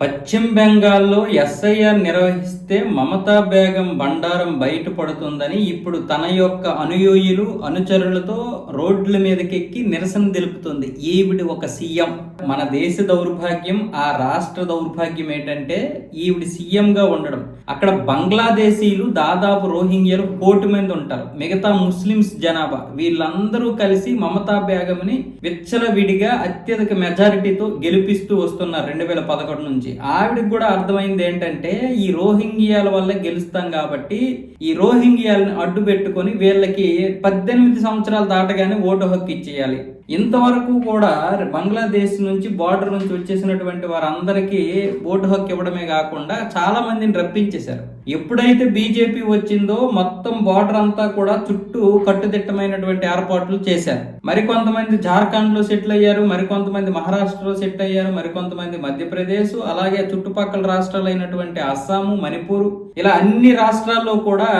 పశ్చిమ బెంగాల్లో ఎస్ఐఆర్ నిర్వహిస్తే మమతా బేగం బండారం బయటపడుతుందని ఇప్పుడు తన యొక్క అనుయోయులు అనుచరులతో రోడ్ల మీదకెక్కి నిరసన తెలుపుతుంది. ఈవిడి ఒక సీఎం. మన దేశ దౌర్భాగ్యం ఆ రాష్ట్ర దౌర్భాగ్యం ఏంటంటే ఈవిడి సీఎంగా ఉండడం. అక్కడ బంగ్లాదేశీలు దాదాపు రోహింగ్యాలు కోటి మంది ఉంటారు. మిగతా ముస్లిమ్స్ జనాభా. వీళ్ళందరూ కలిసి మమతా బేగంని విచ్చలవిడిగా అత్యధిక మెజారిటీతో గెలిపిస్తూ వస్తున్నారు రెండు వేల పదకొండు నుంచి. ఆవిడకి కూడా అర్థమైంది ఏంటంటే ఈ రోహింగ్యాల వల్ల గెలుస్తాం కాబట్టి ఈ రోహింగ్యాలను అడ్డు పెట్టుకొని వీళ్ళకి పద్దెనిమిది సంవత్సరాలు దాటగానే ఓటు హక్కు ఇచ్చేయాలి. ఇంతవరకు కూడా బంగ్లాదేశ్ నుంచి బార్డర్ నుంచి వచ్చేసినటువంటి వారందరికీ ఓటు హక్కు ఇవ్వడమే కాకుండా చాలా మందిని రప్పించేశారు. ఎప్పుడైతే బీజేపీ వచ్చిందో మొత్తం బార్డర్ అంతా కూడా చుట్టూ కట్టుదిట్టమైనటువంటి ఏర్పాట్లు చేశారు. మరికొంతమంది జార్ఖండ్లో సెటిల్ అయ్యారు మరికొంతమంది మహారాష్ట్రలో సెటిల్ అయ్యారు మరికొంతమంది మధ్యప్రదేశ్ అలాగే చుట్టుపక్కల రాష్ట్రాలు అయినటువంటి అస్సాము మణిపూర్ ఇలా అన్ని రాష్ట్రాల్లో కూడా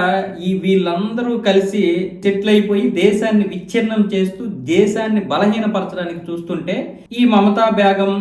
ఈ వీళ్ళందరూ కలిసి సెటిల్ అయిపోయి దేశాన్ని విచ్ఛిన్నం చేస్తూ దేశాన్ని బలహీనపరచడానికి చూస్తుంటే ఈ మమతా బేగం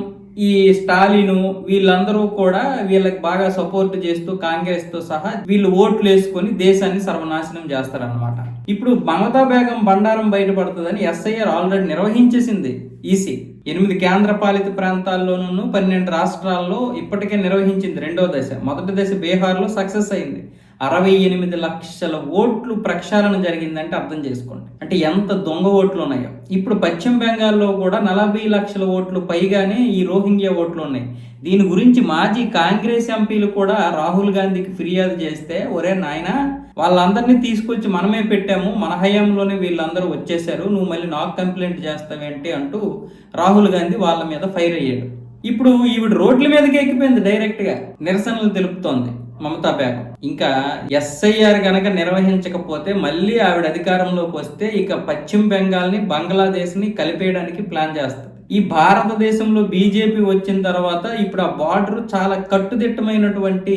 ఈ స్టాలిను వీళ్ళందరూ కూడా వీళ్ళకి బాగా సపోర్ట్ చేస్తూ కాంగ్రెస్తో సహా వీళ్ళు ఓట్లు వేసుకొని దేశాన్ని సర్వనాశనం చేస్తారన్నమాట. ఇప్పుడు మమతా బేగం బండారం బయటపడుతుందని ఎస్ఐఆర్ ఆల్రెడీ నిర్వహించేసింది ఈసీ. ఎనిమిది కేంద్ర పాలిత ప్రాంతాల్లోనూ పన్నెండు రాష్ట్రాల్లో ఇప్పటికే నిర్వహించింది రెండో దశ. మొదటి దశ బీహార్లో సక్సెస్ అయింది. అరవై ఎనిమిది లక్షల ఓట్లు ప్రక్షాళన జరిగిందంటే అర్థం చేసుకోండి. అంటే ఎంత దొంగ ఓట్లు ఉన్నాయో ఇప్పుడు పశ్చిమ బెంగాల్లో కూడా నలభై లక్షల ఓట్లు పైగానే ఈ రోహింగ్యా ఓట్లు ఉన్నాయి దీని గురించి మాజీ కాంగ్రెస్ ఎంపీలు కూడా రాహుల్ గాంధీకి ఫిర్యాదు చేస్తే ఒరే నాయనా వాళ్ళందరినీ తీసుకొచ్చి మనమే పెట్టాము. మన హయాంలోనే వీళ్ళందరూ వచ్చేసారు నువ్వు మళ్ళీ నాకు కంప్లైంట్ చేస్తావేంటి అంటూ రాహుల్ గాంధీ వాళ్ళ మీద ఫైర్ అయ్యాడు. ఇప్పుడు ఈవిడ రోడ్ల మీదకి ఎక్కిపోయింది డైరెక్ట్గా. నిరసనలు తెలుపుతోంది. మమతా బేగం ఇంకా ఎస్ఐఆర్ గనక నిర్వహించకపోతే మళ్ళీ ఆవిడ అధికారంలోకి వస్తే ఇక పశ్చిమ బెంగాల్ని బంగ్లాదేశ్ని కలిపేయడానికి ప్లాన్ చేస్తుంది. ఈ భారతదేశంలో బీజేపీ వచ్చిన తర్వాత ఇప్పుడు ఆ బార్డర్ చాలా కట్టుదిట్టమైనటువంటి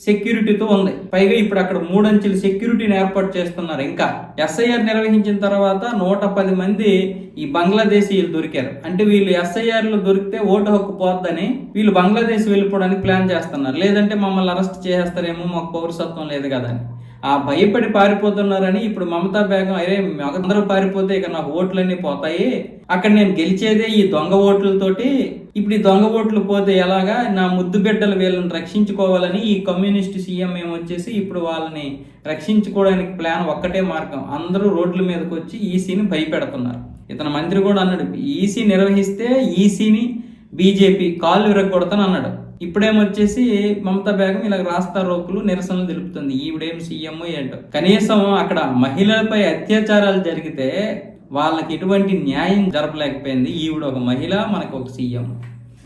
సెక్యూరిటీతో ఉంది. పైగా ఇప్పుడు అక్కడ మూడంచెల సెక్యూరిటీని ఏర్పాటు చేస్తున్నారు. ఇంకా ఎస్ఐఆర్ నిర్వహించిన తర్వాత నూట పది మంది ఈ బంగ్లాదేశీయులు దొరికారు. అంటే వీళ్ళు ఎస్ఐఆర్లు దొరికితే ఓటు హక్కు పోద్దని వీళ్ళు బంగ్లాదేశ్ వెళ్ళిపోవడానికి ప్లాన్ చేస్తున్నారు. లేదంటే మమ్మల్ని అరెస్ట్ చేసేస్తారేమో మాకు పౌరసత్వం లేదు కదా అని. ఆ భయపడి పారిపోతున్నారని ఇప్పుడు మమతా బేగం అరే అందరూ పారిపోతే ఇక నాకు ఓట్లన్నీ పోతాయి. అక్కడ నేను గెలిచేదే ఈ దొంగ ఓట్లతోటి. ఇప్పుడు ఈ దొంగ ఓట్లు పోతే ఎలాగా నా ముద్దు బిడ్డలు వీళ్ళని రక్షించుకోవాలని ఈ కమ్యూనిస్ట్ సీఎం ఏమొచ్చేసి ఇప్పుడు వాళ్ళని రక్షించుకోవడానికి ప్లాన్ ఒక్కటే మార్గం. అందరూ రోడ్ల మీదకి వచ్చి ఈసీని భయపెడుతున్నారు. ఇతను మంత్రి కూడా అన్నాడు ఈసీ నిర్వహిస్తే ఈసీని బీజేపీ కాళ్ళు విరగొడతాను అన్నాడు ఇప్పుడేమొచ్చేసి మమతా బేగం ఇలా రాస్తా రోకులు నిరసనలు తెలుపుతుంది. ఈవిడేం సీఎం ఏంటో. కనీసం అక్కడ మహిళలపై అత్యాచారాలు జరిగితే వాళ్ళకి ఎటువంటి న్యాయం జరపలేకపోయింది. ఈవిడ ఒక మహిళ మనకు ఒక సీఎం.